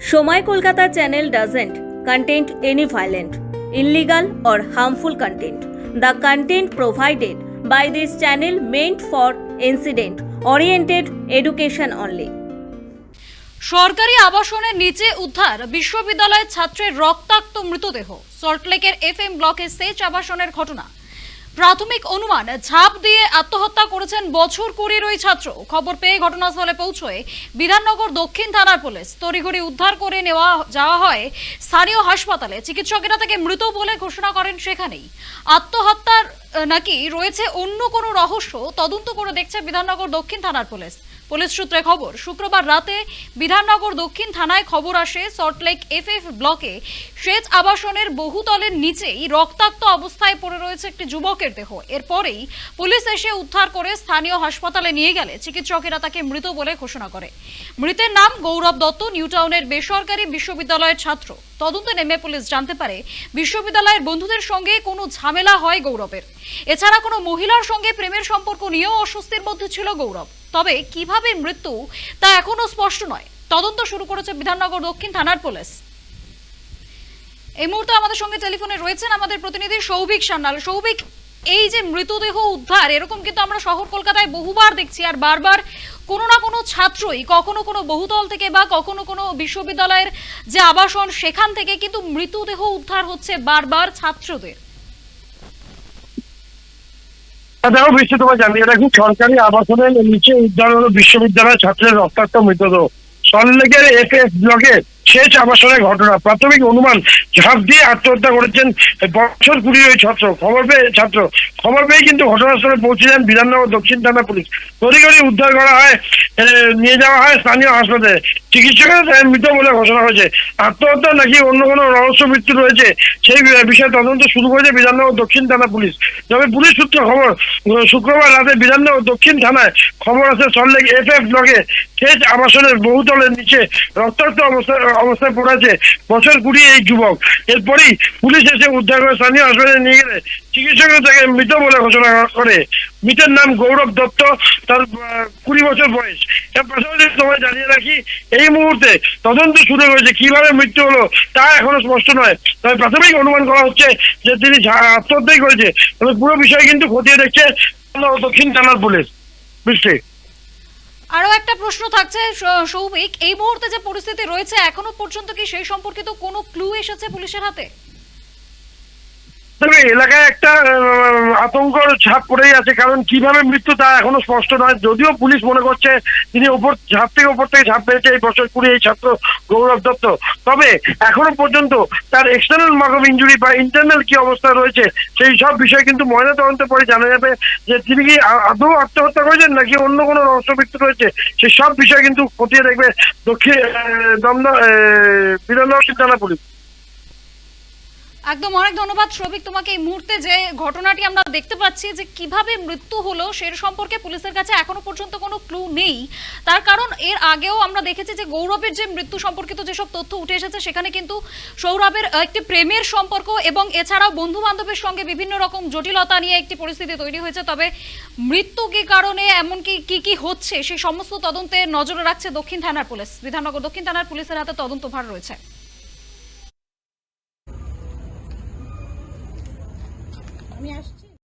সময় Kolkata channel doesn't content any violent illegal or harmful content the content provided by this channel meant for incident oriented education only সরকারি আবাসনের নিচে উদ্ধার, বিশ্ববিদ্যালয়ের ছাত্রের রক্তাক্ত মৃতদেহ সল্টলেকের এফ এম ব্লকে সেচ আবাসনের ঘটনা। প্রাথমিক অনুমান ছাপ দিয়ে আত্মহত্যা করেছেন বছর কুড়ির ওই ছাত্র। খবর পেয়ে ঘটনাস্থলে পৌঁছয়ে বিধাননগর দক্ষিণ থানার পুলিশ তড়িঘড়ি উদ্ধার করে নেওয়া, যাওয়া হয় স্থানীয় হাসপাতালে। চিকিৎসকেরা তাকে মৃত বলে ঘোষণা করেন সেখানেই। আত্মহত্যার নাকি রয়েছে অন্য কোনো রহস্য? তদন্ত করে দেখছে বিধাননগর দক্ষিণ থানার পুলিশ। পুলিশ সূত্রে খবর, শুক্রবার রাতে বিধাননগর দক্ষিণ থানায় খবর আসে সল্টলেক এফ এফ ব্লকে সেচ আবাসনের বহুতলের নিচেই রক্তাক্ত অবস্থায় পড়ে রয়েছে একটি যুবকের দেহ। এরপরেই পুলিশ এসে উদ্ধার করে স্থানীয় হাসপাতালে নিয়ে গেলে। চিকিৎসকেরা তাকে মৃত বলে ঘোষণা করে। মৃতের নাম গৌরব দত্ত, নিউটাউনের বেসরকারি বিশ্ববিদ্যালয়ের ছাত্র। তদন্তে নেমে পুলিশ জানতে পারে, বিশ্ববিদ্যালয়ের বন্ধুদের সঙ্গে কোনো ঝামেলা হয় গৌরবের। এছাড়া কোনো মহিলার সঙ্গে প্রেমের সম্পর্ক নিয়েও অস্বস্তির মধ্যে ছিল গৌরব। তবে কীভাবে মৃত্যু তা এখনও স্পষ্ট নয়। তদন্ত শুরু করেছে বিধাননগর দক্ষিণ থানার পুলিশ। এই মুহূর্তে আমাদের সঙ্গে টেলিফোনে রয়েছেন আমাদের প্রতিনিধি সৌভিক সান্যাল। সৌভিক, এই যে মৃতদেহ উদ্ধার, এরকম কিন্তু আমরা শহর কলকাতায় বহুবার দেখছি, আর বারবার কোনো না কোনো ছাত্রই, কখনো কোনো বহুতল থেকে বা কখনো কোনো বিশ্ববিদ্যালয়ের যে আবাসন, সেখান থেকে কিন্তু মৃতদেহ উদ্ধার হচ্ছে বারবার ছাত্রদের হ্যাঁ, দেখো বিশ্ব তোমার জানিয়ে রাখি, সরকারি আবাসনের নিচে উদ্ধার হলো ছাত্রের রক্তাক্ত মৃতদেহ। সল্টলেকের এফ এস ব্লকে শেষ আবাসনের ঘটনা। প্রাথমিক অনুমান ঝাঁপ দিয়ে আত্মহত্যা করেছেন বছর কুড়ি ওই ছাত্র। খবর পেয়ে ছাত্র। খবর পেয়ে কিন্তু ঘটনাস্থলে পৌঁছে যান বিধাননগর দক্ষিণ থানা পুলিশ। তড়িঘড়ি উদ্ধার করা হয় নিয়ে যাওয়া হয় স্থানীয় হাসপাতালে। চিকিৎসকেরা মৃত বলে ঘোষণা হয়েছে আত্মহত্যা নাকি অন্য কোনো রহস্য মৃত্যু রয়েছে, সেই বিষয়ে তদন্ত শুরু করেছে বিধাননগর দক্ষিণ থানা পুলিশ। তবে পুলিশ সূত্রে খবর শুক্রবার রাতে বিধাননগর দক্ষিণ থানায় খবর আছে সল্লেক এফ এফ ব্লকে সেচ আবাসনের বহুতলের নিচে রক্তাক্ত অবস্থায় অবস্থায় পড়েছে বছর কুড়ি এই যুবক। এরপরই পুলিশ এসে উদ্ধার করে স্থানীয় হাসপাতালে নিয়ে গেলে। চিকিৎসকরা মৃত বলে ঘোষণা করে। মৃতের নাম গৌরব দত্ত, তার কুড়ি বছর বয়স। এর পাশাপাশি তোমায় জানিয়ে রাখি, এই মুহূর্তে তদন্ত শুরু হয়েছে, কীভাবে মৃত্যু হলো তা এখনও স্পষ্ট নয়। তবে প্রাথমিক অনুমান করা হচ্ছে যে তিনি আত্মহত্যাই করেছে। তবে পুরো বিষয় কিন্তু খতিয়ে দেখছে দক্ষিণ থানার পুলিশ। বুঝছি আরও একটা প্রশ্ন থাকছে সৌভিক। এই মুহূর্তে যে পরিস্থিতি রয়েছে, এখনও পর্যন্ত কি সেই সম্পর্কিত কোনো ক্লু এসেছে পুলিশের হাতে? তবে এলাকায় একটা আতঙ্কর ছাপ পড়েই আছে কারণ কীভাবে মৃত্যু তা এখনও স্পষ্ট নয়। যদিও পুলিশ মনে করছে তিনি ওপর ঝাঁপ থেকে ওপর থেকে ঝাঁপ পেয়েছে এই বছর কুড়ি এই ছাত্র গৌরব দত্ত। তবে এখনও পর্যন্ত তার এক্সটার্নাল মার্ক অফ ইঞ্জুরি বা ইন্টারনাল কি অবস্থা রয়েছে সেই সব বিষয় কিন্তু ময়না তদন্তের পরে জানা যাবে যে তিনি কি আদৌ আত্মহত্যা করেছেন নাকি অন্য কোনো রহস্য মৃত্যু রয়েছে সেই সব বিষয় কিন্তু খতিয়ে দেখবে দক্ষিণ দমদম আহ, থানা পুলিশ। একদম, অনেক ধন্যবাদ সৌভিক তোমাকে এই মুহূর্তে যে ঘটনাটি আমরা দেখতে পাচ্ছি যে কীভাবে মৃত্যু হলো সে সম্পর্কে পুলিশের কাছে এখনও পর্যন্ত কোনো ক্লু নেই। তার কারণ এর আগেও আমরা দেখেছি যে গৌরবের যে মৃত্যু সম্পর্কিত যেসব তথ্য উঠে এসেছে, সেখানে কিন্তু সৌরভের একটি প্রেমের সম্পর্ক এবং এছাড়াও বন্ধু বান্ধবের সঙ্গে বিভিন্ন রকম জটিলতা নিয়ে একটি পরিস্থিতি তৈরি হয়েছে। তবে মৃত্যু কি কারণে এমনকি কি কি হচ্ছে সেই সমস্ত তদন্তে নজরে রাখছে দক্ষিণ থানার পুলিশ। বিধাননগর দক্ষিণ থানার পুলিশের হাতে তদন্তভার রয়েছে।